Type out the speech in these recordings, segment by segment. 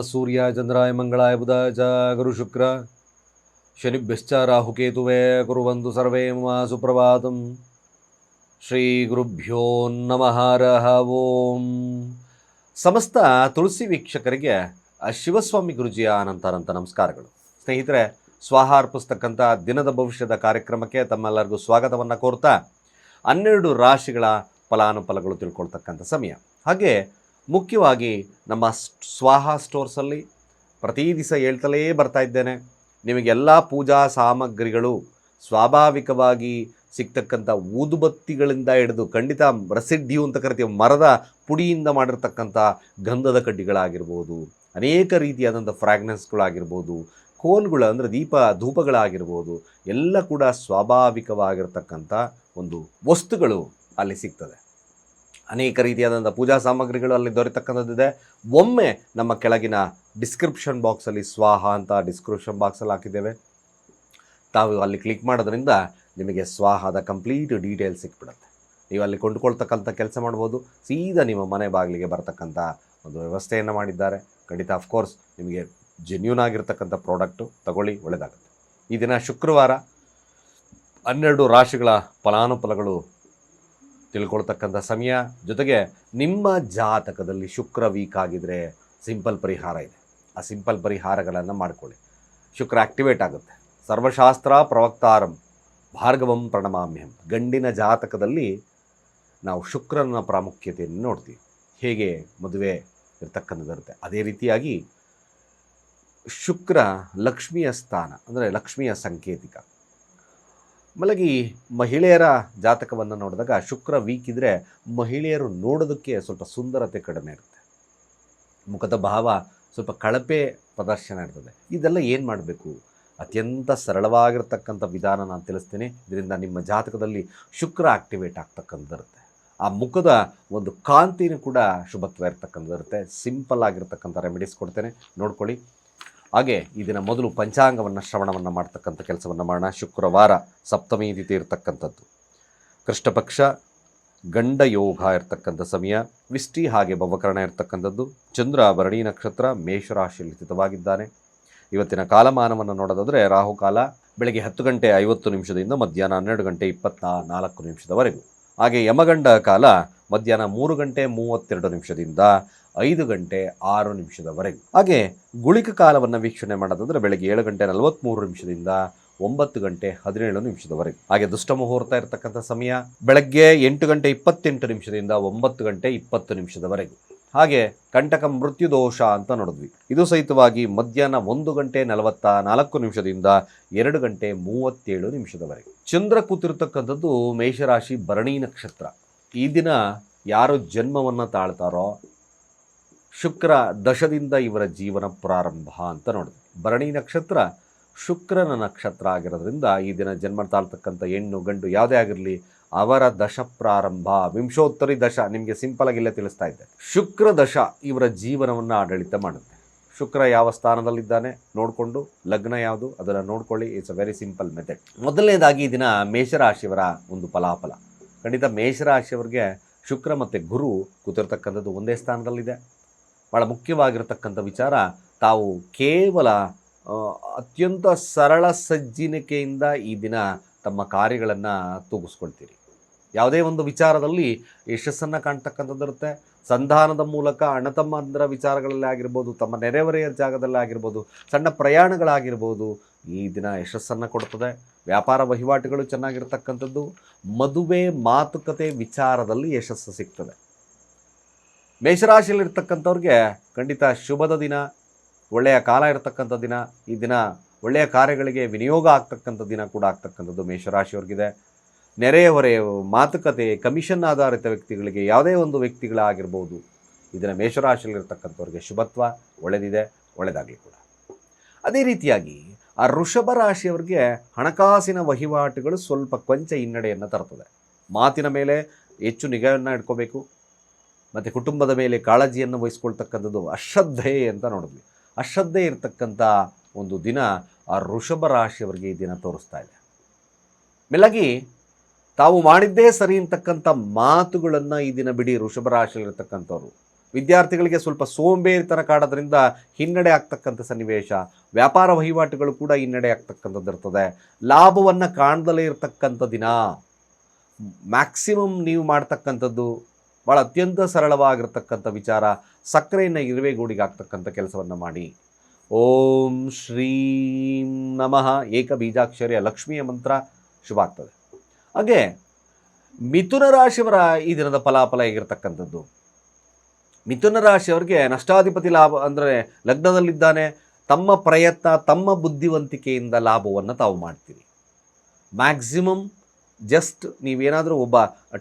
ಸೂರ್ಯ ಚಂದ್ರಾಯ ಮಂಗಳಾಯ ಬುಧ ಚ ಗುರು ಶುಕ್ರ. ಶನಿಭ್ಯಶ್ಚ ರಾಹುಕೇತುವೆ ಕುರುವಂತು ಸರ್ವೇ ಮಮ ಸುಪ್ರಭಾತಂ. ಶ್ರೀ ಗುರುಭ್ಯೋ ನಮಃ ಓಂ. ಸಮಸ್ತ ತುಳಸಿ ವೀಕ್ಷಕರಿಗೆ ಶಿವಸ್ವಾಮಿ ಗುರುಜಿಯ ಅನಂತಾನಂತ ನಮಸ್ಕಾರಗಳು. ಸ್ನೇಹಿತರೆ ಸ್ವಾಹ ಅರ್ಪಿಸ್ತಕ್ಕಂಥ ದಿನದ ಭವಿಷ್ಯದ ಕಾರ್ಯಕ್ರಮಕ್ಕೆ ತಮ್ಮೆಲ್ಲರಿಗೂ ಸ್ವಾಗತವನ್ನು ಕೋರ್ತಾ, ಹನ್ನೆರಡು ರಾಶಿಗಳ ಫಲಾನುಫಲಗಳು ತಿಳ್ಕೊಳ್ತಕ್ಕಂಥ ಸಮಯ. ಹಾಗೆ ಮುಖ್ಯವಾಗಿ ನಮ್ಮ ಸ್ವಾಹ ಸ್ಟೋರ್ಸಲ್ಲಿ ಪ್ರತಿ ದಿವಸ ಹೇಳ್ತಲೇ ಬರ್ತಾ ಇದ್ದೇನೆ. ನಿಮಗೆಲ್ಲ ಪೂಜಾ ಸಾಮಗ್ರಿಗಳು ಸ್ವಾಭಾವಿಕವಾಗಿ ಸಿಗ್ತಕ್ಕಂಥ ಊದುಬತ್ತಿಗಳಿಂದ ಹಿಡಿದು ಖಂಡಿತ ರಸಿಡ್ಡಿಯು ಅಂತ ಕರಿತೀವಿ, ಮರದ ಪುಡಿಯಿಂದ ಮಾಡಿರ್ತಕ್ಕಂಥ ಗಂಧದ ಕಡ್ಡಿಗಳಾಗಿರ್ಬೋದು, ಅನೇಕ ರೀತಿಯಾದಂಥ ಫ್ರಾಗ್ನೆನ್ಸ್ಗಳಾಗಿರ್ಬೋದು ಕೋನ್ಗಳು ಅಂದರೆ ದೀಪ ಧೂಪಗಳಾಗಿರ್ಬೋದು, ಎಲ್ಲ ಕೂಡ ಸ್ವಾಭಾವಿಕವಾಗಿರ್ತಕ್ಕಂಥ ಒಂದು ವಸ್ತುಗಳು ಅಲ್ಲಿ ಸಿಗ್ತದೆ. ಅನೇಕ ರೀತಿಯಾದಂಥ ಪೂಜಾ ಸಾಮಗ್ರಿಗಳು ಅಲ್ಲಿ ದೊರೆತಕ್ಕಂಥದ್ದಿದೆ. ಒಮ್ಮೆ ನಮ್ಮ ಕೆಳಗಿನ ಡಿಸ್ಕ್ರಿಪ್ಷನ್ ಬಾಕ್ಸಲ್ಲಿ ಸ್ವಾಹ ಅಂತ ಡಿಸ್ಕ್ರಿಪ್ಷನ್ ಬಾಕ್ಸಲ್ಲಿ ಹಾಕಿದ್ದೇವೆ. ತಾವು ಅಲ್ಲಿ ಕ್ಲಿಕ್ ಮಾಡೋದ್ರಿಂದ ನಿಮಗೆ ಸ್ವಾಹದ ಕಂಪ್ಲೀಟ್ ಡೀಟೇಲ್ಸ್ ಸಿಕ್ಬಿಡುತ್ತೆ. ನೀವು ಅಲ್ಲಿ ಕೊಂಡುಕೊಳ್ತಕ್ಕಂಥ ಕೆಲಸ ಮಾಡ್ಬೋದು. ಸೀದಾ ನಿಮ್ಮ ಮನೆ ಬಾಗಿಲಿಗೆ ಬರತಕ್ಕಂಥ ಒಂದು ವ್ಯವಸ್ಥೆಯನ್ನು ಮಾಡಿದ್ದಾರೆ. ಖಂಡಿತ ಅಫ್ಕೋರ್ಸ್ ನಿಮಗೆ ಜೆನ್ಯೂನ್ ಆಗಿರ್ತಕ್ಕಂಥ ಪ್ರಾಡಕ್ಟು ತಗೊಳ್ಳಿ ಒಳ್ಳೆಯದಾಗುತ್ತೆ ಈ ದಿನ ಶುಕ್ರವಾರ ಹನ್ನೆರಡು ರಾಶಿಗಳ ಫಲಾನುಫಲಗಳು ತಿಳ್ಕೊಳ್ತಕ್ಕಂಥ ಸಮಯ. ಜೊತೆಗೆ ನಿಮ್ಮ ಜಾತಕದಲ್ಲಿ ಶುಕ್ರ ವೀಕ್ ಆಗಿದ್ರೆ ಸಿಂಪಲ್ ಪರಿಹಾರ ಇದೆ. ಆ ಸಿಂಪಲ್ ಪರಿಹಾರಗಳನ್ನು ಮಾಡಿಕೊಳ್ಳಿ. ಶುಕ್ರ ಆಕ್ಟಿವೇಟ್ ಆಗುತ್ತೆ. ಸರ್ವಶಾಸ್ತ್ರ ಪ್ರವಕ್ತಾರಂ ಭಾರ್ಗವಂ ಪ್ರಣಮಾಮ್ಯಂ ಗಂಡಿನ ಜಾತಕದಲ್ಲಿ ನಾವು ಶುಕ್ರನ ಪ್ರಾಮುಖ್ಯತೆಯನ್ನು ನೋಡ್ತೀವಿ. ಹೇಗೆ ಮದುವೆ ಇರ್ತಕ್ಕಂಥದ್ದಿರುತ್ತೆ. ಅದೇ ರೀತಿಯಾಗಿ ಶುಕ್ರ ಲಕ್ಷ್ಮಿಯ ಸ್ಥಾನ, ಅಂದರೆ ಲಕ್ಷ್ಮಿಯ ಸಂಕೇತಿಕ. ಮಲಗಿ ಮಹಿಳೆಯರ ಜಾತಕವನ್ನು ನೋಡಿದಾಗ ಶುಕ್ರ ವೀಕ್ ಇದ್ದರೆ ಮಹಿಳೆಯರು ನೋಡೋದಕ್ಕೆ ಸ್ವಲ್ಪ ಸುಂದರತೆ ಕಡಿಮೆ ಇರುತ್ತೆ. ಮುಖದ ಭಾವ ಸ್ವಲ್ಪ ಕಳಪೆ ಪ್ರದರ್ಶನ ಇರ್ತದೆ. ಇದೆಲ್ಲ ಏನು ಮಾಡಬೇಕು? ಅತ್ಯಂತ ಸರಳವಾಗಿರ್ತಕ್ಕಂಥ ವಿಧಾನ ನಾನು ತಿಳಿಸ್ತೀನಿ. ಇದರಿಂದ ನಿಮ್ಮ ಜಾತಕದಲ್ಲಿ ಶುಕ್ರ ಆಕ್ಟಿವೇಟ್ ಆಗ್ತಕ್ಕಂಥದ್ದಿರುತ್ತೆ. ಆ ಮುಖದ ಒಂದು ಕಾಂತಿನೂ ಕೂಡ ಶುಭತ್ವ ಇರ್ತಕ್ಕಂಥದ್ದಿರುತ್ತೆ. ಸಿಂಪಲ್ ಆಗಿರ್ತಕ್ಕಂಥ ರೆಮಿಡೀಸ್ ಕೊಡ್ತೇನೆ. ನೋಡ್ಕೊಳ್ಳಿ. ಹಾಗೆ ಈ ದಿನ ಮೊದಲು ಪಂಚಾಂಗವನ್ನು ಶ್ರವಣವನ್ನು ಮಾಡ್ತಕ್ಕಂಥ ಕೆಲಸವನ್ನು ಮಾಡೋಣ. ಶುಕ್ರವಾರ ಸಪ್ತಮಿ ತಿಥಿ ಇರತಕ್ಕಂಥದ್ದು. ಕೃಷ್ಣಪಕ್ಷ, ಗಂಡ ಯೋಗ ಇರತಕ್ಕಂಥ ಸಮಯ ವಿಷ್ಟಿ ಹಾಗೆ ಭವಕರಣ ಇರತಕ್ಕಂಥದ್ದು. ಚಂದ್ರ, ಭರಣಿ ನಕ್ಷತ್ರ, ಮೇಷರಾಶಿಯಲ್ಲಿ ಸ್ಥಿತವಾಗಿದ್ದಾನೆ. ಇವತ್ತಿನ ಕಾಲಮಾನವನ್ನು ನೋಡೋದಾದರೆ ರಾಹುಕಾಲ ಬೆಳಗ್ಗೆ ಹತ್ತು ಗಂಟೆ ಐವತ್ತು ನಿಮಿಷದಿಂದ ಮಧ್ಯಾಹ್ನ ಹನ್ನೆರಡು ಗಂಟೆ ಇಪ್ಪತ್ತ ನಾಲ್ಕು ನಿಮಿಷದವರೆಗೂ. ಹಾಗೆ ಯಮಗಂಡ ಕಾಲ ಮಧ್ಯಾಹ್ನ ಮೂರು ಗಂಟೆ ಮೂವತ್ತೆರಡು ನಿಮಿಷದಿಂದ ಐದು ಗಂಟೆ ಆರು ನಿಮಿಷದವರೆಗೆ. ಹಾಗೆ ಗುಳಿಕ ಕಾಲವನ್ನು ವೀಕ್ಷಣೆ ಮಾಡೋದಂದ್ರೆ ಬೆಳಗ್ಗೆ ಏಳು ಗಂಟೆ ನಲವತ್ತ್ಮೂರು ನಿಮಿಷದಿಂದ ಒಂಬತ್ತು ಗಂಟೆ ಹದಿನೇಳು ನಿಮಿಷದವರೆಗೆ. ಹಾಗೆ ದುಷ್ಟ ಮುಹೂರ್ತ ಇರತಕ್ಕಂಥ ಸಮಯ ಬೆಳಗ್ಗೆ ಎಂಟು ಗಂಟೆ ಇಪ್ಪತ್ತೆಂಟು ನಿಮಿಷದಿಂದ ಒಂಬತ್ತು ಗಂಟೆ ಇಪ್ಪತ್ತು ನಿಮಿಷದವರೆಗೆ. ಹಾಗೆ ಕಂಟಕ ಮೃತ್ಯು ದೋಷ ಅಂತ ನೋಡಿದ್ವಿ. ಇದು ಸಹಿತವಾಗಿ ಮಧ್ಯಾಹ್ನ ಒಂದು ಗಂಟೆ ನಲವತ್ತ ನಾಲ್ಕು ನಿಮಿಷದಿಂದ ಎರಡು ಗಂಟೆ ಮೂವತ್ತೇಳು ನಿಮಿಷದವರೆಗೆ. ಚಂದ್ರ ಕೂತಿರ್ತಕ್ಕಂಥದ್ದು ಮೇಷರಾಶಿ ಭರಣಿ ನಕ್ಷತ್ರ. ಈ ದಿನ ಯಾರು ಜನ್ಮವನ್ನು ತಾಳ್ತಾರೋ ಶುಕ್ರ ದಶದಿಂದ ಇವರ ಜೀವನ ಪ್ರಾರಂಭ ಅಂತ ನೋಡಿದ್ವಿ. ಭರಣಿ ನಕ್ಷತ್ರ ಶುಕ್ರನ ನಕ್ಷತ್ರ ಆಗಿರೋದ್ರಿಂದ ಈ ದಿನ ಜನ್ಮ ತಾಳ್ತಕ್ಕಂಥ ಹೆಣ್ಣು ಗಂಡು ಯಾವುದೇ ಆಗಿರಲಿ ಅವರ ದಶ ಪ್ರಾರಂಭ, ವಿಂಶೋತ್ತರಿ ದಶ ನಿಮಗೆ ಸಿಂಪಲ್ ಆಗಿ ಇಲ್ಲೇ ತಿಳಿಸ್ತಾ ಇದ್ದೆ. ಶುಕ್ರ ದಶ ಇವರ ಜೀವನವನ್ನು ಆಡಳಿತ ಮಾಡುತ್ತೆ. ಶುಕ್ರ ಯಾವ ಸ್ಥಾನದಲ್ಲಿದ್ದಾನೆ ನೋಡಿಕೊಂಡು, ಲಗ್ನ ಯಾವುದು ಅದನ್ನು ನೋಡ್ಕೊಳ್ಳಿ it's a very simple method ಮೊದಲನೇದಾಗಿ ಈ ದಿನ ಮೇಷರಾಶಿಯವರ ಒಂದು ಫಲಾಫಲ. ಖಂಡಿತ ಮೇಷರಾಶಿಯವರಿಗೆ ಶುಕ್ರ ಮತ್ತು ಗುರು ಕೂತಿರ್ತಕ್ಕಂಥದ್ದು ಒಂದೇ ಸ್ಥಾನದಲ್ಲಿದೆ. ಭಾಳ ಮುಖ್ಯವಾಗಿರತಕ್ಕಂಥ ವಿಚಾರ, ತಾವು ಕೇವಲ ಅತ್ಯಂತ ಸರಳ ಸಜ್ಜಿನಿಕೆಯಿಂದ ಈ ದಿನ ತಮ್ಮ ಕಾರ್ಯಗಳನ್ನು ತೂಗಿಸ್ಕೊಳ್ತೀರಿ. ಯಾವುದೇ ಒಂದು ವಿಚಾರದಲ್ಲಿ ಯಶಸ್ಸನ್ನು ಕಾಣ್ತಕ್ಕಂಥದ್ದಿರುತ್ತೆ ಸಂಧಾನದ ಮೂಲಕ ಅಣತಮ್ಮಂದ್ರ ವಿಚಾರಗಳಲ್ಲಿ ಆಗಿರ್ಬೋದು, ತಮ್ಮ ನೆರೆಹೊರೆಯ ಜಾಗದಲ್ಲಿ ಆಗಿರ್ಬೋದು, ಸಣ್ಣ ಪ್ರಯಾಣಗಳಾಗಿರ್ಬೋದು ಈ ದಿನ ಯಶಸ್ಸನ್ನು ಕೊಡ್ತದೆ. ವ್ಯಾಪಾರ ವಹಿವಾಟುಗಳು ಚೆನ್ನಾಗಿರ್ತಕ್ಕಂಥದ್ದು. ಮದುವೆ ಮಾತುಕತೆ ವಿಚಾರದಲ್ಲಿ ಯಶಸ್ಸು ಸಿಗ್ತದೆ. ಮೇಷರಾಶಿಯಲ್ಲಿರ್ತಕ್ಕಂಥವ್ರಿಗೆ ಖಂಡಿತ ಶುಭದ ದಿನ, ಒಳ್ಳೆಯ ಕಾಲ ಇರತಕ್ಕಂಥ ದಿನ. ಈ ದಿನ ಒಳ್ಳೆಯ ಕಾರ್ಯಗಳಿಗೆ ವಿನಿಯೋಗ ಆಗ್ತಕ್ಕಂಥ ದಿನ ಕೂಡ ಆಗ್ತಕ್ಕಂಥದ್ದು ಮೇಷರಾಶಿಯವ್ರಿಗಿದೆ. ನೆರೆಹೊರೆ ಮಾತುಕತೆ, ಕಮಿಷನ್ ಆಧಾರಿತ ವ್ಯಕ್ತಿಗಳಿಗೆ ಯಾವುದೇ ಒಂದು ವ್ಯಕ್ತಿಗಳಾಗಿರ್ಬೋದು. ಇದನ್ನು ಮೇಷರಾಶಿಯಲ್ಲಿರ್ತಕ್ಕಂಥವ್ರಿಗೆ ಶುಭತ್ವ, ಒಳ್ಳೆದಿದೆ ಒಳ್ಳೆಯದಾಗಲಿ ಕೂಡ. ಅದೇ ರೀತಿಯಾಗಿ ಆ ಋಷಭ ರಾಶಿಯವರಿಗೆ ಹಣಕಾಸಿನ ವಹಿವಾಟುಗಳು ಸ್ವಲ್ಪ ಕೊಂಚ ಹಿನ್ನಡೆಯನ್ನು ತರ್ತದೆ. ಮಾತಿನ ಮೇಲೆ ಹೆಚ್ಚು ನಿಗಾವನ್ನು ಇಟ್ಕೋಬೇಕು. ಮತ್ತು ಕುಟುಂಬದ ಮೇಲೆ ಕಾಳಜಿಯನ್ನು ವಹಿಸ್ಕೊಳ್ತಕ್ಕಂಥದ್ದು ಅಶ್ರದ್ಧೆ ಅಂತ ನೋಡಿದ್ವಿ. ಅಶ್ರದ್ಧೆ ಇರತಕ್ಕಂಥ ಒಂದು ದಿನ ಆ ಋಷಭ ರಾಶಿಯವರಿಗೆ ಈ ದಿನ ತೋರಿಸ್ತಾ ಇದೆ. ಮೆಲ್ಲಗಿ ತಾವು ಮಾಡಿದ್ದೇ ಸರಿ ಅಂತಕ್ಕಂಥ ಮಾತುಗಳನ್ನು ಈ ದಿನ ಬಿಡಿ ವೃಷಭ ರಾಶಿಯಲ್ಲಿರ್ತಕ್ಕಂಥವ್ರು ವಿದ್ಯಾರ್ಥಿಗಳಿಗೆ ಸ್ವಲ್ಪ ಸೋಂಬೇರಿತನ ಕಾಡೋದ್ರಿಂದ ಹಿನ್ನಡೆ ಆಗ್ತಕ್ಕಂಥ ಸನ್ನಿವೇಶ, ವ್ಯಾಪಾರ ವಹಿವಾಟುಗಳು ಕೂಡ ಹಿನ್ನಡೆ ಆಗ್ತಕ್ಕಂಥದ್ದು ಇರ್ತದೆ. ಲಾಭವನ್ನು ಕಾಣದಲೇ ಇರತಕ್ಕಂಥ ದಿನ. ಮ್ಯಾಕ್ಸಿಮಮ್ ನೀವು ಮಾಡ್ತಕ್ಕಂಥದ್ದು ಭಾಳ ಅತ್ಯಂತ ಸರಳವಾಗಿರ್ತಕ್ಕಂಥ ವಿಚಾರ, ಸಕ್ಕರೆಯನ್ನು ಇರುವೆಗೂಡಿಗೆ ಆಗ್ತಕ್ಕಂಥ ಕೆಲಸವನ್ನು ಮಾಡಿ. ಓಂ ಶ್ರೀಂ ನಮಃ. ಏಕ ಬೀಜಾಕ್ಷರಿಯ ಲಕ್ಷ್ಮಿಯ ಮಂತ್ರ ಶುಭ ಆಗ್ತದೆ ಹಾಗೆ ಮಿಥುನ ರಾಶಿಯವರ ಈ ದಿನದ ಫಲಾಫಲ ಹೇಗಿರ್ತಕ್ಕಂಥದ್ದು? ಮಿಥುನ ರಾಶಿಯವರಿಗೆ ನಷ್ಟಾಧಿಪತಿ ಲಾಭ ಅಂದರೆ ಲಗ್ನದಲ್ಲಿದ್ದಾನೆ, ತಮ್ಮ ಪ್ರಯತ್ನ, ತಮ್ಮ ಬುದ್ಧಿವಂತಿಕೆಯಿಂದ ಲಾಭವನ್ನು ತಾವು ಮಾಡ್ತೀರಿ. ಮ್ಯಾಕ್ಸಿಮಮ್ ಜಸ್ಟ್ ನೀವೇನಾದರೂ ಒಬ್ಬ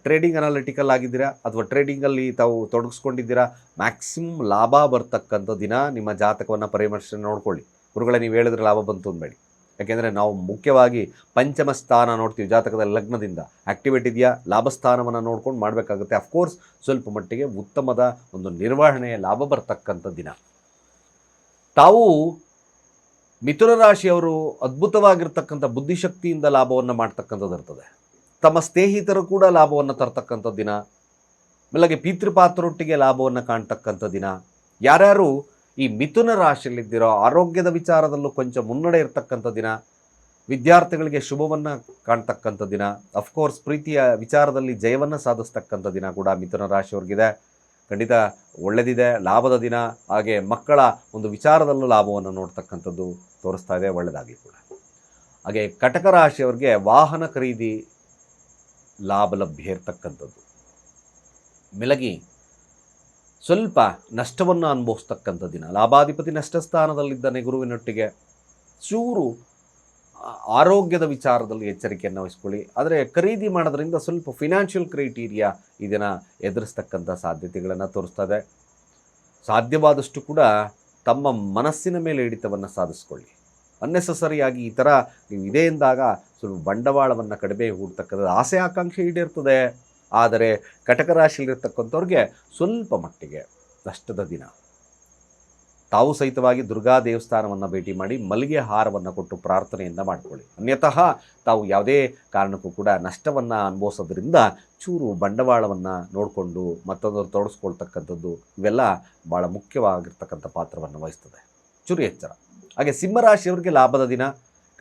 ಟ್ರೇಡಿಂಗ್ ಅನಾಲಿಟಿಕಲ್ ಆಗಿದ್ದೀರಾ ಅಥವಾ ಟ್ರೇಡಿಂಗಲ್ಲಿ ತಾವು ತೊಡಗಿಸ್ಕೊಂಡಿದ್ದೀರಾ, ಮ್ಯಾಕ್ಸಿಮಮ್ ಲಾಭ ಬರ್ತಕ್ಕಂಥ ದಿನ ನಿಮ್ಮ ಜಾತಕವನ್ನು ಪರಿಮರ್ಶನೆ ನೋಡ್ಕೊಳ್ಳಿ. ಗುರುಗಳೇ, ನೀವು ಹೇಳಿದ್ರೆ ಲಾಭ ಬಂತು ಅಂದ್ಬೇಡಿ. ಯಾಕೆಂದರೆ ನಾವು ಮುಖ್ಯವಾಗಿ ಪಂಚಮ ಸ್ಥಾನ ನೋಡ್ತೀವಿ ಜಾತಕದ ಲಗ್ನದಿಂದ. ಆ್ಯಕ್ಟಿವೇಟ್ ಇದೆಯಾ? ಲಾಭ ಸ್ಥಾನವನ್ನು ನೋಡ್ಕೊಂಡು ಮಾಡಬೇಕಾಗುತ್ತೆ. ಅಫ್ಕೋರ್ಸ್ ಸ್ವಲ್ಪ ಮಟ್ಟಿಗೆ ಉತ್ತಮದ ಒಂದು ನಿರ್ವಹಣೆಯ ಲಾಭ ಬರ್ತಕ್ಕಂಥ ದಿನ. ತಾವು ಮಿಥುನ ರಾಶಿಯವರು ಅದ್ಭುತವಾಗಿರ್ತಕ್ಕಂಥ ಬುದ್ಧಿಶಕ್ತಿಯಿಂದ ಲಾಭವನ್ನು ಮಾಡ್ತಕ್ಕಂಥದ್ದು ಇರ್ತದೆ. ತಮ್ಮ ಸ್ನೇಹಿತರು ಕೂಡ ಲಾಭವನ್ನು ತರ್ತಕ್ಕಂಥ ದಿನ. ಆಮೇಲೆ ಪಿತೃಪಾತ್ರರೊಟ್ಟಿಗೆ ಲಾಭವನ್ನು ಕಾಣ್ತಕ್ಕಂಥ ದಿನ. ಯಾರ್ಯಾರು ಈ ಮಿಥುನ ರಾಶಿಯಲ್ಲಿದ್ದಿರೋ, ಆರೋಗ್ಯದ ವಿಚಾರದಲ್ಲೂ ಕೊಂಚ ಮುನ್ನಡೆ ಇರತಕ್ಕಂಥ ದಿನ, ವಿದ್ಯಾರ್ಥಿಗಳಿಗೆ ಶುಭವನ್ನು ಕಾಣ್ತಕ್ಕಂಥ ದಿನ ಅಫ್ಕೋರ್ಸ್ ಪ್ರೀತಿಯ ವಿಚಾರದಲ್ಲಿ ಜಯವನ್ನು ಸಾಧಿಸ್ತಕ್ಕಂಥ ದಿನ ಕೂಡ ಮಿಥುನ ರಾಶಿಯವ್ರಿಗಿದೆ. ಖಂಡಿತ ಒಳ್ಳೆದಿದೆ, ಲಾಭದ ದಿನ, ಹಾಗೆ ಮಕ್ಕಳ ಒಂದು ವಿಚಾರದಲ್ಲೂ ಲಾಭವನ್ನು ನೋಡ್ತಕ್ಕಂಥದ್ದು ತೋರಿಸ್ತಾ ಇದೆ ಒಳ್ಳೆಯದಾಗಲಿ ಕೂಡ. ಹಾಗೆ ಕಟಕ ರಾಶಿಯವರಿಗೆ ವಾಹನ ಖರೀದಿ ಲಾಭ ಲಭ್ಯ ಇರ್ತಕ್ಕಂಥದ್ದು. ಮೆಲಗಿ ಸ್ವಲ್ಪ ನಷ್ಟವನ್ನು ಅನುಭವಿಸ್ತಕ್ಕಂಥ ದಿನ. ಲಾಭಾಧಿಪತಿ ನಷ್ಟ ಸ್ಥಾನದಲ್ಲಿದ್ದಾನೆ ಗುರುವಿನೊಟ್ಟಿಗೆ. ಚೂರು ಆರೋಗ್ಯದ ವಿಚಾರದಲ್ಲಿ ಎಚ್ಚರಿಕೆಯನ್ನು ವಹಿಸ್ಕೊಳ್ಳಿ. ಆದರೆ ಖರೀದಿ ಮಾಡೋದ್ರಿಂದ ಸ್ವಲ್ಪ ಫಿನಾನ್ಷಿಯಲ್ ಕ್ರೈಟೀರಿಯಾ ಇದನ್ನು ಎದುರಿಸ್ತಕ್ಕಂಥ ಸಾಧ್ಯತೆಗಳನ್ನು ತೋರಿಸ್ತದೆ. ಸಾಧ್ಯವಾದಷ್ಟು ಕೂಡ ತಮ್ಮ ಮನಸ್ಸಿನ ಮೇಲೆ ಹಿಡಿತವನ್ನು ಸಾಧಿಸ್ಕೊಳ್ಳಿ. ಅನ್ನೆಸಸರಿಯಾಗಿ ಈ ಥರ ನೀವು ಇದೆ ಎಂದಾಗ ಸ್ವಲ್ಪ ಬಂಡವಾಳವನ್ನು ಕಡಿಮೆ ಹೂಡ್ತಕ್ಕಂಥದ್ದು ಆಸೆ, ಆಕಾಂಕ್ಷೆ ಈಡೇರ್ತದೆ. ಆದರೆ ಕಟಕ ರಾಶಿಯಲ್ಲಿರ್ತಕ್ಕಂಥವ್ರಿಗೆ ಸ್ವಲ್ಪ ಮಟ್ಟಿಗೆ ನಷ್ಟದ ದಿನ. ತಾವು ಸಹಿತವಾಗಿ ದುರ್ಗಾ ದೇವಸ್ಥಾನವನ್ನು ಭೇಟಿ ಮಾಡಿ ಮಲ್ಲಿಗೆ ಹಾರವನ್ನು ಕೊಟ್ಟು ಪ್ರಾರ್ಥನೆಯಿಂದ ಮಾಡಿಕೊಳ್ಳಿ. ಅನ್ಯತಃ ತಾವು ಯಾವುದೇ ಕಾರಣಕ್ಕೂ ಕೂಡ ನಷ್ಟವನ್ನು ಅನುಭವಿಸೋದ್ರಿಂದ ಚೂರು ಬಂಡವಾಳವನ್ನು ನೋಡಿಕೊಂಡು ಮತ್ತೊಂದರು ತೊಡಸ್ಕೊಳ್ತಕ್ಕಂಥದ್ದು ಇವೆಲ್ಲ ಭಾಳ ಮುಖ್ಯವಾಗಿರ್ತಕ್ಕಂಥ ಪಾತ್ರವನ್ನು ವಹಿಸ್ತದೆ. ಚೂರು ಎಚ್ಚರ. ಹಾಗೆ ಸಿಂಹರಾಶಿಯವರಿಗೆ ಲಾಭದ ದಿನ.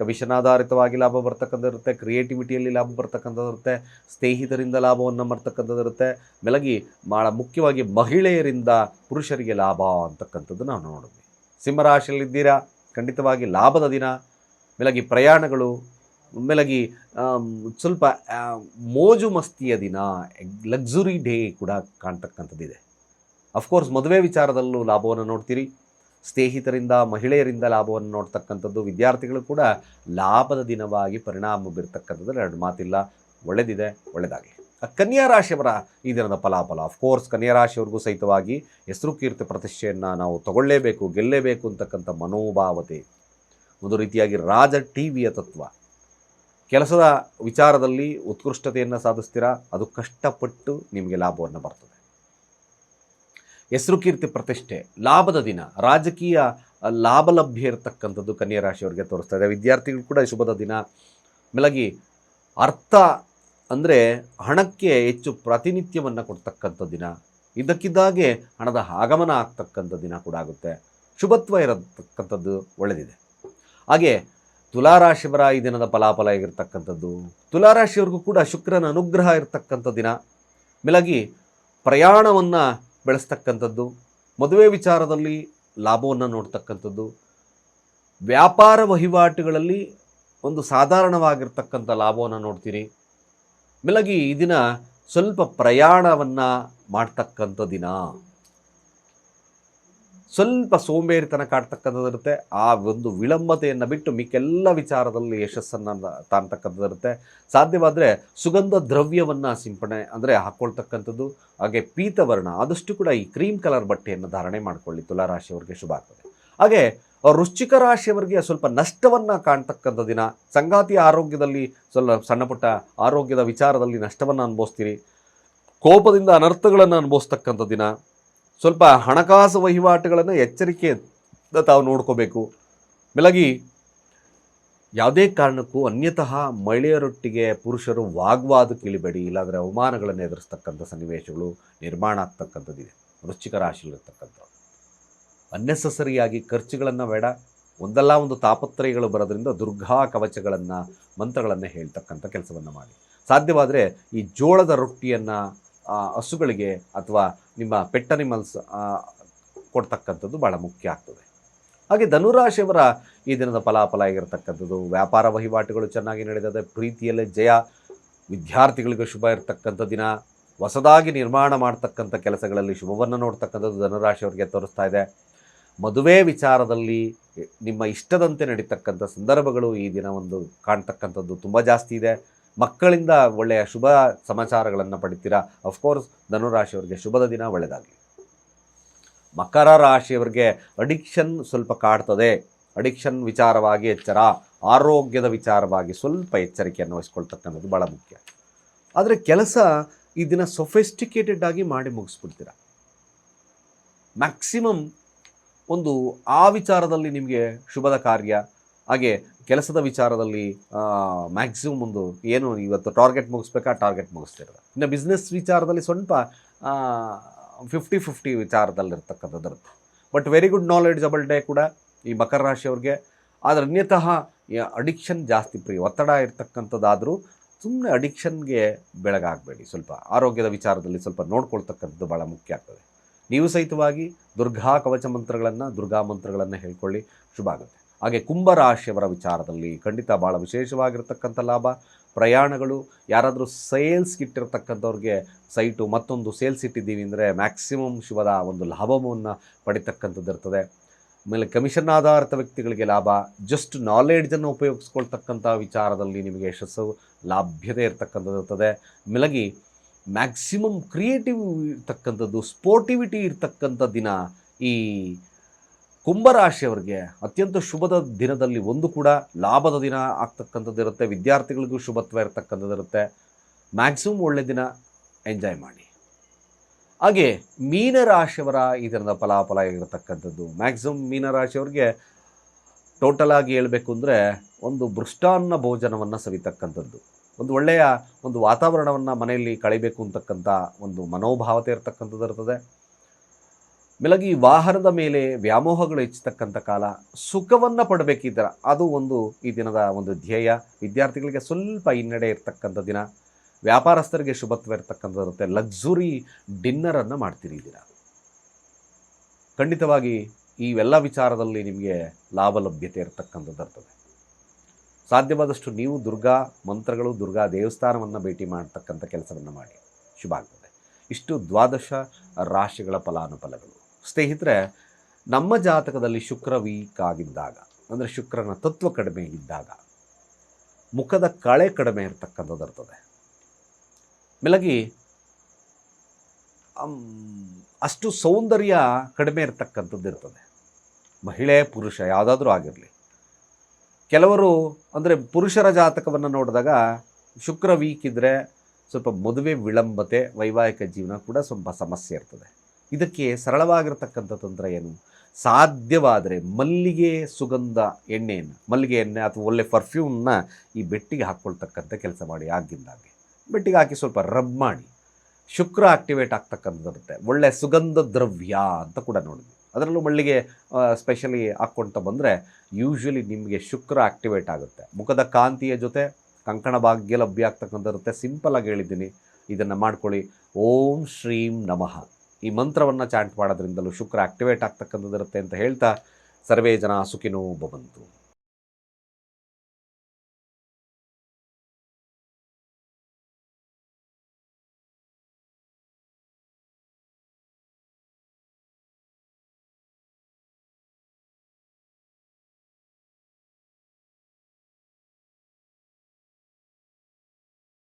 ಕಮಿಷನ್ ಆಧಾರಿತವಾಗಿ ಲಾಭ ಬರ್ತಕ್ಕಂಥದ್ದು ಇರುತ್ತೆ ಕ್ರಿಯೇಟಿವಿಟಿಯಲ್ಲಿ ಲಾಭ ಬರ್ತಕ್ಕಂಥದ್ದು ಇರುತ್ತೆ ಸ್ನೇಹಿತರಿಂದ ಲಾಭವನ್ನು ಬರ್ತಕ್ಕಂಥದ್ದು ಇರುತ್ತೆ ಮೆಲಗಿ ಭಾಳ ಮುಖ್ಯವಾಗಿ ಮಹಿಳೆಯರಿಂದ ಪುರುಷರಿಗೆ ಲಾಭ ಅಂತಕ್ಕಂಥದ್ದು ನಾವು ನೋಡಿದ್ವಿ. ಸಿಂಹರಾಶಿಯಲ್ಲಿದ್ದೀರಾ ಖಂಡಿತವಾಗಿ ಲಾಭದ ದಿನ. ಮೆಲಗಿ ಪ್ರಯಾಣಗಳು, ಮೆಲಗಿ ಸ್ವಲ್ಪ ಮೋಜು ಮಸ್ತಿಯ ದಿನ, ಲಕ್ಸುರಿ ಡೇ ಕೂಡ ಕಾಣ್ತಕ್ಕಂಥದ್ದಿದೆ. ಅಫ್ಕೋರ್ಸ್ ಮದುವೆ ವಿಚಾರದಲ್ಲೂ ಲಾಭವನ್ನು ನೋಡ್ತೀರಿ. ಸ್ನೇಹಿತರಿಂದ, ಮಹಿಳೆಯರಿಂದ ಲಾಭವನ್ನು ನೋಡ್ತಕ್ಕಂಥದ್ದು, ವಿದ್ಯಾರ್ಥಿಗಳು ಕೂಡ ಲಾಭದ ದಿನವಾಗಿ ಪರಿಣಾಮ ಬೀರ್ತಕ್ಕಂಥದ್ದು ಎರಡು ಮಾತಿಲ್ಲ. ಒಳ್ಳೆದಿದೆ ಒಳ್ಳೆಯದಾಗಿದೆ ಕನ್ಯಾ ರಾಶಿಯವರ ಈ ದಿನದ ಫಲಾಫಲ ಅಫ್ಕೋರ್ಸ್ ಕನ್ಯಾ ರಾಶಿಯವ್ರಿಗೂ ಸಹಿತವಾಗಿ ಹೆಸರು ಕೀರ್ತಿ ಪ್ರತಿಷ್ಠೆಯನ್ನು ನಾವು ತಗೊಳ್ಳೇಬೇಕು ಗೆಲ್ಲೇಬೇಕು ಅಂತಕ್ಕಂಥ ಮನೋಭಾವತೆ. ಒಂದು ರೀತಿಯಾಗಿ ರಾಜ ಟಿ ವಿಯ ತತ್ವ. ಕೆಲಸದ ವಿಚಾರದಲ್ಲಿ ಉತ್ಕೃಷ್ಟತೆಯನ್ನು ಸಾಧಿಸ್ತೀರಾ? ಅದು ಕಷ್ಟಪಟ್ಟು ನಿಮಗೆ ಲಾಭವನ್ನು ಬರ್ತದೆ. ಹೆಸರು ಕೀರ್ತಿ ಪ್ರತಿಷ್ಠೆ, ಲಾಭದ ದಿನ, ರಾಜಕೀಯ ಲಾಭ ಲಭ್ಯ ಇರತಕ್ಕಂಥದ್ದು ಕನ್ಯಾ ರಾಶಿಯವರಿಗೆ ತೋರಿಸ್ತಾ ಇದೆ. ವಿದ್ಯಾರ್ಥಿಗಳು ಕೂಡ ಶುಭದ ದಿನ ಮೇಲಾಗಿ ಅರ್ಥ ಅಂದರೆ ಹಣಕ್ಕೆ ಹೆಚ್ಚು ಪ್ರಾತಿನಿಧ್ಯವನ್ನು ಕೊಡ್ತಕ್ಕಂಥ ದಿನ. ಇದ್ದಕ್ಕಿದ್ದಾಗೆ ಹಣದ ಆಗಮನ ಆಗ್ತಕ್ಕಂಥ ದಿನ ಕೂಡ ಆಗುತ್ತೆ. ಶುಭತ್ವ ಇರತಕ್ಕಂಥದ್ದು ಒಳ್ಳೆದಿದೆ. ಹಾಗೆ ತುಲಾರಾಶಿವರ ಈ ದಿನದ ಫಲಾಫಲ ಆಗಿರ್ತಕ್ಕಂಥದ್ದು. ತುಲಾರಾಶಿಯವ್ರಿಗೂ ಕೂಡ ಶುಕ್ರನ ಅನುಗ್ರಹ ಇರತಕ್ಕಂಥ ದಿನ. ಮೇಲಾಗಿ ಪ್ರಯಾಣವನ್ನು ಬೆಳೆಸ್ತಕ್ಕಂಥದ್ದು, ಮದುವೆ ವಿಚಾರದಲ್ಲಿ ಲಾಭವನ್ನು ನೋಡ್ತಕ್ಕಂಥದ್ದು, ವ್ಯಾಪಾರ ವಹಿವಾಟುಗಳಲ್ಲಿ ಒಂದು ಸಾಧಾರಣವಾಗಿರ್ತಕ್ಕಂಥ ಲಾಭವನ್ನು ನೋಡ್ತೀರಿ. ಮೇಲಾಗಿ ಈ ದಿನ ಸ್ವಲ್ಪ ಪ್ರಯಾಣವನ್ನು ಮಾಡ್ತಕ್ಕಂಥ ದಿನ. ಸ್ವಲ್ಪ ಸೋಂಬೇರಿತನ ಕಾಡ್ತಕ್ಕಂಥದ್ದಿರುತ್ತೆ. ಆ ಒಂದು ವಿಳಂಬತೆಯನ್ನು ಬಿಟ್ಟು ಮಿಕ್ಕೆಲ್ಲ ವಿಚಾರದಲ್ಲಿ ಯಶಸ್ಸನ್ನು ತಾಂತಕ್ಕಂಥದ್ದಿರುತ್ತೆ ಸಾಧ್ಯವಾದರೆ ಸುಗಂಧ ದ್ರವ್ಯವನ್ನು ಸಿಂಪಡಣೆ ಅಂದರೆ ಹಾಕ್ಕೊಳ್ತಕ್ಕಂಥದ್ದು ಹಾಗೆ ಪೀತವರ್ಣ, ಆದಷ್ಟು ಕೂಡ ಈ ಕ್ರೀಮ್ ಕಲರ್ ಬಟ್ಟೆಯನ್ನು ಧಾರಣೆ ಮಾಡಿಕೊಳ್ಳಿ ತುಲಾರಾಶಿಯವರಿಗೆ ಶುಭ ಆಗ್ತದೆ. ಹಾಗೆ ವೃಶ್ಚಿಕ ರಾಶಿಯವರಿಗೆ ಸ್ವಲ್ಪ ನಷ್ಟವನ್ನು ಕಾಣ್ತಕ್ಕಂಥ ದಿನ. ಸಂಗಾತಿಯ ಆರೋಗ್ಯದಲ್ಲಿ ಸ್ವಲ್ಪ ಸಣ್ಣಪುಟ್ಟ ಆರೋಗ್ಯದ ವಿಚಾರದಲ್ಲಿ ನಷ್ಟವನ್ನು ಅನುಭವಿಸ್ತೀರಿ. ಕೋಪದಿಂದ ಅನರ್ಥಗಳನ್ನು ಅನುಭವಿಸ್ತಕ್ಕಂಥ ದಿನ. ಸ್ವಲ್ಪ ಹಣಕಾಸು ವಹಿವಾಟುಗಳನ್ನು ಎಚ್ಚರಿಕೆಯಿಂದ ತಾವು ನೋಡ್ಕೋಬೇಕು. ಮೇಲಾಗಿ ಯಾವುದೇ ಕಾರಣಕ್ಕೂ ಅನ್ಯತಃ ಮಹಿಳೆಯರೊಟ್ಟಿಗೆ ಪುರುಷರು ವಾಗ್ವಾದ ಇಳಿಬೇಡಿ ಇಲ್ಲಾಂದರೆ ಅವಮಾನಗಳನ್ನು ಎದುರಿಸ್ತಕ್ಕಂಥ ಸನ್ನಿವೇಶಗಳು ನಿರ್ಮಾಣ ಆಗ್ತಕ್ಕಂಥದ್ದಿದೆ, ವೃಶ್ಚಿಕ ರಾಶಿಯಲ್ಲಿರ್ತಕ್ಕಂಥವ್ರು ಅನ್ನೆಸಸರಿಯಾಗಿ ಖರ್ಚುಗಳನ್ನು ಬೇಡ, ಒಂದಲ್ಲ ಒಂದು ತಾಪತ್ರಯಗಳು ಬರೋದ್ರಿಂದ ದುರ್ಗಾ ಕವಚಗಳನ್ನು, ಮಂತ್ರಗಳನ್ನು ಹೇಳ್ತಕ್ಕಂಥ ಕೆಲಸವನ್ನು ಮಾಡಿ. ಸಾಧ್ಯವಾದರೆ ಈ ಜೋಳದ ರೊಟ್ಟಿಯನ್ನು ಹಸುಗಳಿಗೆ ಅಥವಾ ನಿಮ್ಮ ಪೆಟ್ ಅನಿಮಲ್ಸ್ ಕೊಡ್ತಕ್ಕಂಥದ್ದು ಭಾಳ ಮುಖ್ಯ ಆಗ್ತದೆ. ಹಾಗೆ ಧನುರಾಶಿಯವರ ಈ ದಿನದ ಫಲಾಫಲ ಆಗಿರತಕ್ಕಂಥದ್ದು, ವ್ಯಾಪಾರ ವಹಿವಾಟುಗಳು ಚೆನ್ನಾಗಿ ನಡೆದಿದೆ, ಪ್ರೀತಿಯಲ್ಲೇ ಜಯ, ವಿದ್ಯಾರ್ಥಿಗಳಿಗೆ ಶುಭ ಇರತಕ್ಕಂಥ ದಿನ, ಹೊಸದಾಗಿ ನಿರ್ಮಾಣ ಮಾಡ್ತಕ್ಕಂಥ ಕೆಲಸಗಳಲ್ಲಿ ಶುಭವನ್ನು ನೋಡ್ತಕ್ಕಂಥದ್ದು ಧನುರಾಶಿಯವರಿಗೆ ತೋರಿಸ್ತಾ ಇದೆ. ಮದುವೆ ವಿಚಾರದಲ್ಲಿ ನಿಮ್ಮ ಇಷ್ಟದಂತೆ ನಡೀತಕ್ಕಂಥ ಸಂದರ್ಭಗಳು ಈ ದಿನ ಒಂದು ಕಾಣ್ತಕ್ಕಂಥದ್ದು ತುಂಬ ಜಾಸ್ತಿ ಇದೆ. ಮಕ್ಕಳಿಂದ ಒಳ್ಳೆಯ ಶುಭ ಸಮಾಚಾರಗಳನ್ನು ಪಡಿತೀರಾ? ಅಫ್ಕೋರ್ಸ್ ಧನುರಾಶಿಯವರಿಗೆ ಶುಭದ ದಿನ ಒಳ್ಳೆಯದಾಗಲಿ ಮಕರ ರಾಶಿಯವರಿಗೆ ಅಡಿಕ್ಷನ್ ಸ್ವಲ್ಪ ಕಾಡ್ತದೆ. ಅಡಿಕ್ಷನ್ ವಿಚಾರವಾಗಿ ಎಚ್ಚರ. ಆರೋಗ್ಯದ ವಿಚಾರವಾಗಿ ಸ್ವಲ್ಪ ಎಚ್ಚರಿಕೆಯನ್ನು ವಹಿಸ್ಕೊಳ್ತಕ್ಕಂಥದ್ದು ಭಾಳ ಮುಖ್ಯ. ಆದರೆ ಕೆಲಸ ಈ ದಿನ ಸೊಫೆಸ್ಟಿಕೇಟೆಡ್ ಆಗಿ ಮಾಡಿ ಮುಗಿಸ್ಬಿಡ್ತೀರ? ಮ್ಯಾಕ್ಸಿಮಮ್ ಒಂದು ಆ ವಿಚಾರದಲ್ಲಿ ನಿಮಗೆ ಶುಭದ ಕಾರ್ಯ ಹಾಗೆ ಕೆಲಸದ ವಿಚಾರದಲ್ಲಿ ಮ್ಯಾಕ್ಸಿಮಮ್ ಒಂದು ಏನು ಇವತ್ತು ಟಾರ್ಗೆಟ್ ಮುಗಿಸ್ಬೇಕಾ? ಟಾರ್ಗೆಟ್ ಮುಗಿಸ್ತಿರೋದು. ಇನ್ನು ಬಿಸ್ನೆಸ್ ವಿಚಾರದಲ್ಲಿ ಸ್ವಲ್ಪ ಫಿಫ್ಟಿ ಫಿಫ್ಟಿ ವಿಚಾರದಲ್ಲಿರ್ತಕ್ಕಂಥದ್ದು ಇರುತ್ತೆ but very good knowledgeable day ಕೂಡ ಈ ಮಕರ ರಾಶಿಯವ್ರಿಗೆ ಆದರೆ ಅನ್ಯತಃ ಅಡಿಕ್ಷನ್ ಜಾಸ್ತಿ ಪ್ರಿಯ. ಒತ್ತಡ ಇರ್ತಕ್ಕಂಥದ್ದಾದರೂ ಸುಮ್ಮನೆ ಅಡಿಕ್ಷನ್ಗೆ ಬೆಳಗಾಗಬೇಡಿ. ಸ್ವಲ್ಪ ಆರೋಗ್ಯದ ವಿಚಾರದಲ್ಲಿ ಸ್ವಲ್ಪ ನೋಡ್ಕೊಳ್ತಕ್ಕಂಥದ್ದು ಭಾಳ ಮುಖ್ಯ ಆಗ್ತದೆ. ನೀವು ಸಹಿತವಾಗಿ ದುರ್ಗಾ ಕವಚ ಮಂತ್ರಗಳನ್ನು ದುರ್ಗಾ ಮಂತ್ರಗಳನ್ನು ಹೇಳ್ಕೊಳ್ಳಿ. ಶುಭ ಆಗುತ್ತೆ. ಹಾಗೆ ಕುಂಭರಾಶಿಯವರ ವಿಚಾರದಲ್ಲಿ ಖಂಡಿತ ಭಾಳ ವಿಶೇಷವಾಗಿರ್ತಕ್ಕಂಥ ಲಾಭ. ಪ್ರಯಾಣಗಳು, ಯಾರಾದರೂ ಸೇಲ್ಸ್ ಇಟ್ಟಿರ್ತಕ್ಕಂಥವ್ರಿಗೆ ಸೈಟು, ಮತ್ತೊಂದು ಸೇಲ್ಸ್ ಇಟ್ಟಿದ್ದೀವಿ ಅಂದರೆ ಮ್ಯಾಕ್ಸಿಮಮ್ ಶಿವದ ಒಂದು ಲಾಭವನ್ನು ಪಡಿತಕ್ಕಂಥದ್ದು ಇರ್ತದೆ. ಆಮೇಲೆ ಕಮಿಷನ್ ಆಧಾರಿತ ವ್ಯಕ್ತಿಗಳಿಗೆ ಲಾಭ ಜಸ್ಟ್ ನಾಲೆಡ್ಜನ್ನು ಉಪಯೋಗಿಸ್ಕೊಳ್ತಕ್ಕಂಥ ವಿಚಾರದಲ್ಲಿ ನಿಮಗೆ ಯಶಸ್ಸು, ಲಾಭ್ಯತೆ ಇರ್ತಕ್ಕಂಥದ್ದು ಇರ್ತದೆ. ಮಿಲಗಿ ಮ್ಯಾಕ್ಸಿಮಮ್ ಕ್ರಿಯೇಟಿವ್ ಇರ್ತಕ್ಕಂಥದ್ದು, ಸ್ಪೋರ್ಟಿವಿಟಿ ಇರ್ತಕ್ಕಂಥ ದಿನ ಈ ಕುಂಭರಾಶಿಯವರಿಗೆ ಅತ್ಯಂತ ಶುಭದ ದಿನದಲ್ಲಿ ಒಂದು ಕೂಡ ಲಾಭದ ದಿನ ಆಗ್ತಕ್ಕಂಥದ್ದು ಇರುತ್ತೆ. ವಿದ್ಯಾರ್ಥಿಗಳಿಗೂ ಶುಭತ್ವ ಇರತಕ್ಕಂಥದ್ದಿರುತ್ತೆ ಮ್ಯಾಕ್ಸಿಮಮ್ ಒಳ್ಳೆ ದಿನ ಎಂಜಾಯ್ ಮಾಡಿ. ಹಾಗೆ ಮೀನರಾಶಿಯವರ ಈ ದಿನದ ಫಲಾಫಲ ಆಗಿರತಕ್ಕಂಥದ್ದು ಮ್ಯಾಕ್ಸಿಮಮ್ ಮೀನರಾಶಿಯವ್ರಿಗೆ ಟೋಟಲ್ ಆಗಿ ಹೇಳಬೇಕು ಅಂದರೆ ಒಂದು ಭೃಷ್ಟಾನ್ನ ಭೋಜನವನ್ನು ಸವಿತಕ್ಕಂಥದ್ದು. ಒಂದು ಒಳ್ಳೆಯ ಒಂದು ವಾತಾವರಣವನ್ನು ಮನೆಯಲ್ಲಿ ಕಳಿಬೇಕು ಅಂತಕ್ಕಂಥ ಒಂದು ಮನೋಭಾವತೆ ಇರತಕ್ಕಂಥದ್ದು ಇರ್ತದೆ. ಮೆಲಗಿ ವಾಹನದ ಮೇಲೆ ವ್ಯಾಮೋಹಗಳು ಹೆಚ್ಚತಕ್ಕಂಥ ಕಾಲ ಸುಖವನ್ನು ಪಡಬೇಕಿದ್ದರೆ ಅದು ಒಂದು ಈ ದಿನದ ಒಂದು ಧ್ಯೇಯ. ವಿದ್ಯಾರ್ಥಿಗಳಿಗೆ ಸ್ವಲ್ಪ ಹಿನ್ನಡೆ ಇರ್ತಕ್ಕಂಥ ದಿನ. ವ್ಯಾಪಾರಸ್ಥರಿಗೆ ಶುಭತ್ವ ಇರ್ತಕ್ಕಂಥದ್ದು ಇರುತ್ತೆ ಲಕ್ಸುರಿ ಡಿನ್ನರನ್ನು ಮಾಡ್ತೀರಿ ದಿನ. ಖಂಡಿತವಾಗಿ ಇವೆಲ್ಲ ವಿಚಾರದಲ್ಲಿ ನಿಮಗೆ ಲಾಭ ಲಭ್ಯತೆ ಇರತಕ್ಕಂಥದ್ದು ಇರ್ತದೆ. ಸಾಧ್ಯವಾದಷ್ಟು ನೀವು ದುರ್ಗಾ ಮಂತ್ರಗಳು, ದುರ್ಗಾ ದೇವಸ್ಥಾನವನ್ನು ಭೇಟಿ ಮಾಡ್ತಕ್ಕಂಥ ಕೆಲಸವನ್ನು ಮಾಡಿ. ಶುಭ ಆಗ್ತದೆ. ಇಷ್ಟು ದ್ವಾದಶ ರಾಶಿಗಳ ಫಲಾನುಫಲಗಳು. ಸ್ನೇಹಿತರೆ, ನಮ್ಮ ಜಾತಕದಲ್ಲಿ ಶುಕ್ರ ವೀಕ್ ಆಗಿದ್ದಾಗ, ಅಂದರೆ ಶುಕ್ರನ ತತ್ವ ಕಡಿಮೆ ಇದ್ದಾಗ, ಮುಖದ ಕಳೆ ಕಡಿಮೆ ಇರತಕ್ಕಂಥದ್ದು ಇರ್ತದೆ. ಮೆಲಗಿ ಅಷ್ಟು ಸೌಂದರ್ಯ ಕಡಿಮೆ ಇರತಕ್ಕಂಥದ್ದು ಇರ್ತದೆ. ಮಹಿಳೆ, ಪುರುಷ ಯಾವುದಾದ್ರೂ ಆಗಿರಲಿ. ಕೆಲವರು, ಅಂದರೆ ಪುರುಷರ ಜಾತಕವನ್ನು ನೋಡಿದಾಗ ಶುಕ್ರ ವೀಕ್ ಇದ್ದರೆ ಸ್ವಲ್ಪ ಮದುವೆ ವಿಳಂಬತೆ, ವೈವಾಹಿಕ ಜೀವನ ಕೂಡ ಸ್ವಲ್ಪ ಸಮಸ್ಯೆ ಇರ್ತದೆ. ಇದಕ್ಕೆ ಸರಳವಾಗಿರತಕ್ಕಂಥ ತಂತ್ರ ಏನು? ಸಾಧ್ಯವಾದರೆ ಮಲ್ಲಿಗೆ ಸುಗಂಧ ಎಣ್ಣೆಯನ್ನು, ಮಲ್ಲಿಗೆ ಎಣ್ಣೆ ಅಥವಾ ಒಳ್ಳೆ ಪರ್ಫ್ಯೂಮ್ನ ಈ ಬೆಟ್ಟಿಗೆ ಹಾಕ್ಕೊಳ್ತಕ್ಕಂಥ ಕೆಲಸ ಮಾಡಿ, ಆಗಿಂದಾಗೆ. ಬೆಟ್ಟಿಗೆ ಹಾಕಿ ಸ್ವಲ್ಪ ರಬ್ ಮಾಡಿ. ಶುಕ್ರ ಆಕ್ಟಿವೇಟ್ ಆಗ್ತಕ್ಕಂಥದ್ದು ಇರುತ್ತೆ ಒಳ್ಳೆ ಸುಗಂಧ ದ್ರವ್ಯ ಅಂತ ಕೂಡ ನೋಡಿದ್ವಿ. ಅದರಲ್ಲೂ ಮಲ್ಲಿಗೆ ಸ್ಪೆಷಲಿ ಹಾಕ್ಕೊಳ್ತಾ ಬಂದರೆ ಯೂಶ್ವಲಿ ನಿಮಗೆ ಶುಕ್ರ ಆಕ್ಟಿವೇಟ್ ಆಗುತ್ತೆ. ಮುಖದ ಕಾಂತಿಯ ಜೊತೆ ಕಂಕಣ ಭಾಗ್ಯ ಲಭ್ಯ ಆಗ್ತಕ್ಕಂಥ ಇರುತ್ತೆ. ಸಿಂಪಲಾಗಿ ಹೇಳಿದ್ದೀನಿ. ಇದನ್ನು ಮಾಡ್ಕೊಳ್ಳಿ. ಓಂ ಶ್ರೀಂ ನಮಃ. ಈ ಮಂತ್ರವನ್ನು ಚಾಂಟ್ ಮಾಡೋದ್ರಿಂದಲೂ ಶುಕ್ರ ಆಕ್ಟಿವೇಟ್ ಆಗ್ತಕ್ಕಂಥದ್ದು ಇರುತ್ತೆ ಅಂತ ಹೇಳ್ತಾ ಸರ್ವೇ ಜನ ಸುಖಿನೋ ಭವಂತು.